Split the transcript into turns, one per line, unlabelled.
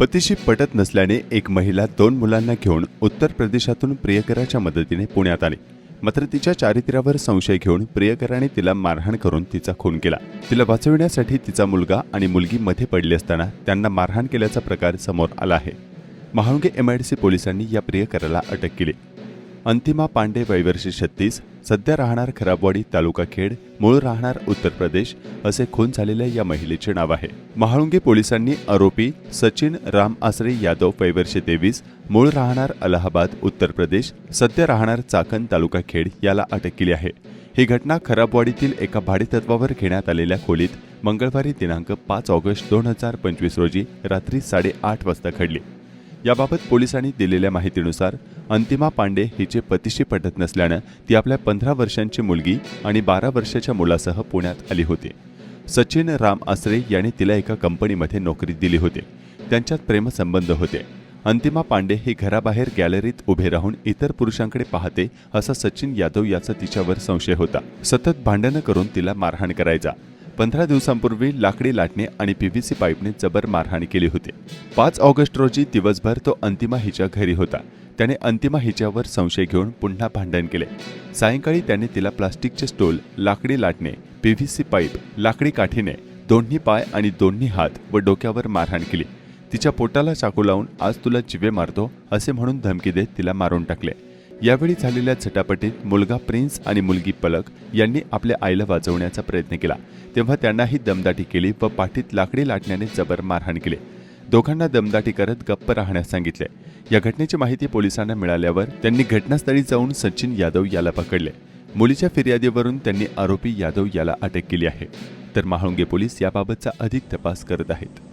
पतीशी पटत नसल्याने एक महिला दोन मुलांना घेऊन उत्तर प्रदेशातून प्रियकराच्या मदतीने पुण्यात आली. मात्र तिच्या चारित्र्यावर संशय घेऊन प्रियकराने तिला मारहाण करून तिचा खून केला. तिला वाचविण्यासाठी तिचा मुलगा आणि मुलगी मध्ये पडली असताना त्यांना मारहाण केल्याचा प्रकार समोर आला आहे. महाळुंगे एमआयडीसी पोलिसांनी या प्रियकराला अटक केली. अंतिमा पांडे वयवर्षी छत्तीस सध्या राहणार खराबवाडी तालुका खेड मूळ राहणार उत्तर प्रदेश असे खून झालेल्या या महिलेचे नाव आहे. महाळुंगे पोलिसांनी आरोपी सचिन राम आसरे यादव वयवर्षी तेवीस मूळ राहणार अलाहाबाद उत्तर प्रदेश सध्या राहणार चाकण तालुका खेड याला अटक केली आहे. ही घटना खराबवाडीतील एका भाडेतत्वावर घेण्यात आलेल्या खोलीत मंगळवारी दिनांक पाच ऑगस्ट दोन हजार पंचवीस रोजी रात्री साडेआठ वाजता घडली. याबाबत पोलिसांनी दिलेल्या माहितीनुसार अंतिमा पांडे हिचे पतीशी पटत नसल्यानं ती आपल्या पंधरा वर्षांची मुलगी आणि बारा वर्षाच्या मुलासह पुण्यात आली होती. सचिन राम आसरे यांनी तिला एका कंपनीमध्ये नोकरी दिली होती. त्यांच्यात प्रेमसंबंध होते. अंतिमा पांडे ही घराबाहेर गॅलरीत उभे राहून इतर पुरुषांकडे पाहते असा सचिन यादव याचा तिच्यावर संशय होता. सतत भांडणं करून तिला मारहाण करायचा. पंधरा दिवसांपूर्वी लाकडी लाटणे आणि पीव्हीसी पाईपने जबर मारहाण केली होती. पाच ऑगस्ट रोजी दिवसभर तो अंतिमा हिच्या घरी होता. त्याने अंतिमा हिच्यावर संशय घेऊन पुन्हा भांडण केले. सायंकाळी त्याने तिला प्लास्टिकचे स्टोल लाकडी लाटणे पीव्हीसी पाईप लाकडी काठीने दोन्ही पाय आणि दोन्ही हात व डोक्यावर मारहाण केली. तिच्या पोटाला चाकू लावून आज तुला जिवे मारतो असे म्हणून धमकी देत तिला मारून टाकले. यावेळी झालेल्या झटापटीत मुलगा प्रिन्स आणि मुलगी पलक यांनी आपल्या आईला वाचवण्याचा प्रयत्न केला. तेव्हा त्यांनाही दमदाटी केली व पाठीत लाकडी लाटण्याने जबर मारहाण केली. दोघांना दमदाटी करत गप्प राहण्यास सांगितले. या घटनेची माहिती पोलिसांना मिळाल्यावर त्यांनी घटनास्थळी जाऊन सचिन यादव याला पकडले. मुलीच्या फिर्यादीवरून त्यांनी आरोपी यादव याला अटक केली आहे. तर महाळुंगे पोलीस याबाबतचा अधिक तपास करत आहेत.